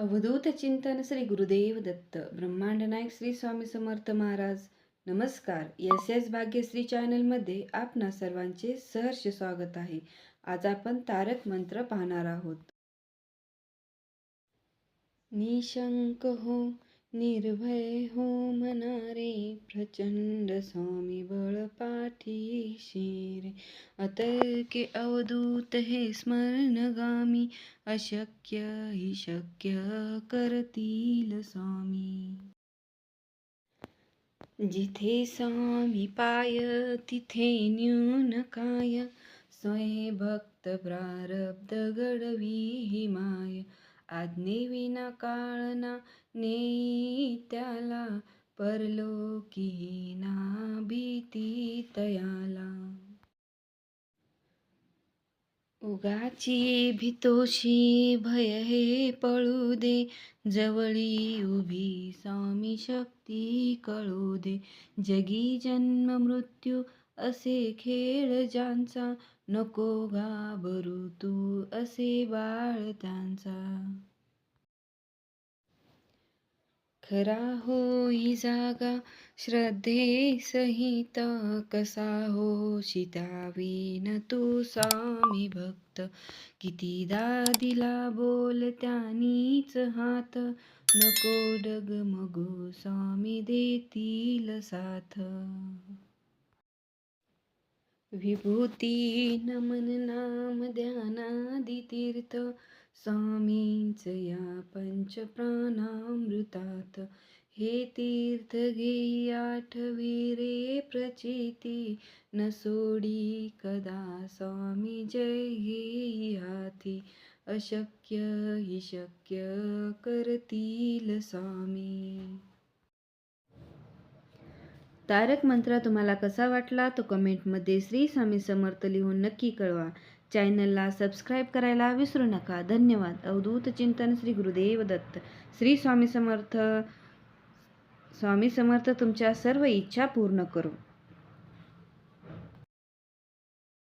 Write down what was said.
अवधूत चिंतन श्री गुरुदेव दत्त ब्रह्मांड नायक श्री स्वामी समर्थ महाराज. नमस्कार. एस एस भाग्यश्री चॅनलमध्ये आपणा सर्वांचे सहर्ष स्वागत आहे. आज आपण तारक मंत्र पाहणार आहोत. निशंक हो निर्भय हो मनारे प्रचंड स्वामी बळ पाठीशी रे अतर्के अवधूत हे स्मरणगामी अशक्य हि शक्य करतील स्वामी. जिथे स्वामी पाय तिथे न्यून काय. स्वय भक्त प्रारब्ध घडवी ही माय आज्ञेविना काळना नेई त्याला परलोकी ना भीती तयाला. उगाची भीतोशी भय हे पळू दे जवळी उभी स्वामी शक्ती कळू दे. जगी जन्म मृत्यू असे खेळ ज्यांचा नको घाबरू तू असे बाळ त्यांचा. खरा होई जागा श्रद्धे सहित कसा हो त्याविन तू स्वामी भक्त. कितीदा दिला बोल त्यानीच हात नको डगमगू स्वामी देतील साथ. विभूती नमन नाम ध्यानादी तीर्थ स्वामींच या पंचप्राणामृतात. हे तीर्थ घेई आठवी रे प्रचिती न सोडी कदा स्वामी जय घेई हाती. अशक्य हि शक्य करतील स्वामी. तारक मंत्र तुम्हाला कसा वाटला तो कमेंटमध्ये श्री स्वामी समर्थ लिहून नक्की कळवा. चॅनलला सबस्क्राईब करायला विसरू नका. धन्यवाद. अवधूत चिंतन श्री गुरुदेव दत्त. श्री स्वामी समर्थ स्वामी समर्थ तुमच्या सर्व इच्छा पूर्ण करू.